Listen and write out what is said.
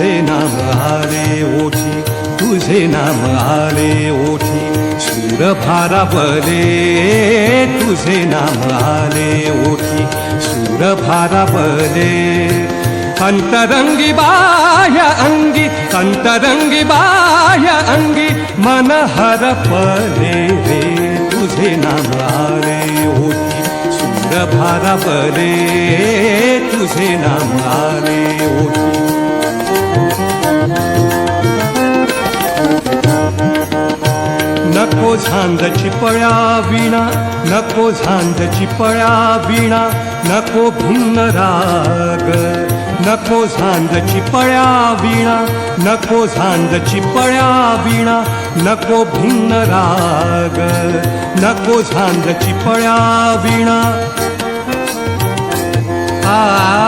तुझे नाम आले ओठी तुझे नाम आले ओठी. सूर भारावले तुझे नाम आले ओठी. सूर भारावले अंतरंगी बाह्य अंगी अंतरंगी बाह्य अंगी मन हरपले रे. तुझे नाम आले ओठी सूर भारावले तुझे नाम आले ओठी. नको झांजची पळ्या विणा नको झांजची पळ्या विणा नको भिन्न राग नको झांजची पळ्या विणा नको झांजची पळ्या विणा नको भिन्न राग नको झांजची पळ्या विणा. आ